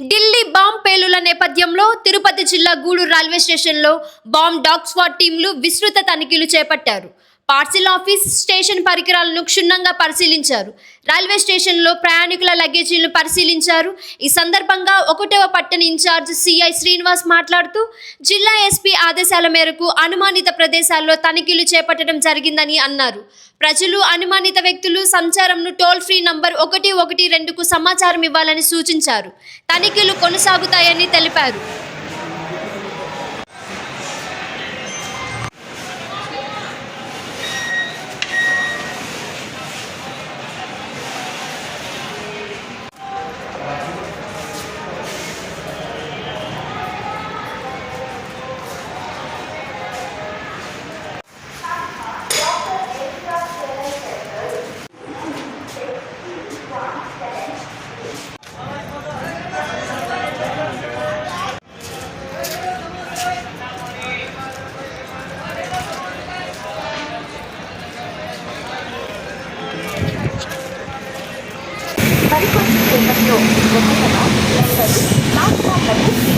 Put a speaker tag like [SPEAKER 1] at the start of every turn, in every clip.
[SPEAKER 1] Delhi bomb పేలుల నేపథ్యంలో తిరుపతి జిల్లా Gudur railway స్టేషన్లో బాంబ్ డాగ్ స్క్వాడ్ టీంలు విస్తృత తనిఖీలు చేపట్టారు. పార్సిల్ ఆఫీస్ స్టేషన్ పరికరాలను క్షుణ్ణంగా పరిశీలించారు. రైల్వే స్టేషన్లో ప్రయాణికుల లగేజీలను పరిశీలించారు. ఈ సందర్భంగా ఒకటవ పట్టణ ఇన్ఛార్జ్ సిఐ శ్రీనివాస్ మాట్లాడుతూ జిల్లా ఎస్పీ ఆదేశాల మేరకు అనుమానిత ప్రదేశాల్లో తనిఖీలు చేపట్టడం జరిగిందని అన్నారు. ప్రజలు అనుమానిత వ్యక్తులు సంచారంను టోల్ ఫ్రీ నంబర్ ఒకటి ఒకటి రెండుకు సమాచారం ఇవ్వాలని సూచించారు. తనిఖీలు కొనసాగుతాయని తెలిపారు.
[SPEAKER 2] りこ
[SPEAKER 3] っちっ
[SPEAKER 2] て私
[SPEAKER 3] をしめ
[SPEAKER 4] ん。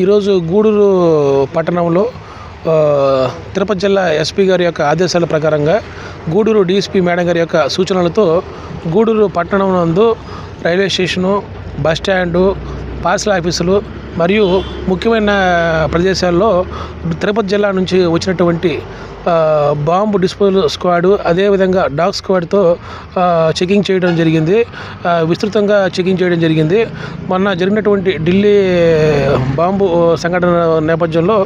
[SPEAKER 4] ఈరోజు గూడూరు పట్టణంలో తిరుపతి జిల్లా ఎస్పీ గారి యొక్క ఆదేశాల ప్రకారంగా గూడూరు డిఎస్పీ మేడం గారి యొక్క సూచనలతో గూడూరు పట్టణం నందు railway station bus stand parcel ఆఫీసులు మరియు ముఖ్యమైన ప్రదేశాల్లో తిరుపతి జిల్లా నుంచి వచ్చినటువంటి బాంబు డిస్పోజల్ స్క్వాడు అదేవిధంగా డాగ్ స్క్వాడ్తో చెకింగ్ చేయడం జరిగింది. విస్తృతంగా చెకింగ్ చేయడం జరిగింది. మొన్న జరిగినటువంటి ఢిల్లీ బాంబు సంఘటన నేపథ్యంలో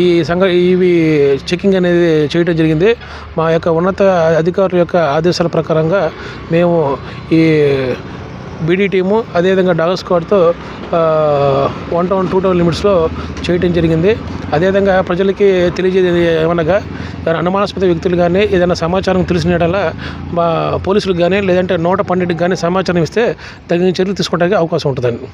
[SPEAKER 4] ఈ సంఘ ఇవి చెకింగ్ అనేది చేయడం జరిగింది. మా యొక్క ఉన్నత అధికారుల యొక్క ఆదేశాల ప్రకారంగా మేము ఈ బీడీ టీము అదేవిధంగా డాగ్ స్క్వాడ్తో వన్ టౌన్ టూ టౌన్ లిమిట్స్లో చేయటం జరిగింది. అదేవిధంగా ప్రజలకి తెలియజేది ఏమనగా ఏదైనా అనుమానాస్పద వ్యక్తులు కానీ ఏదైనా సమాచారం తెలిసినట్లా మా పోలీసులకు కానీ లేదంటే నూట పన్నెండుకి కానీ సమాచారం ఇస్తే తగిన చర్యలు తీసుకోవడానికి అవకాశం ఉంటుందండి.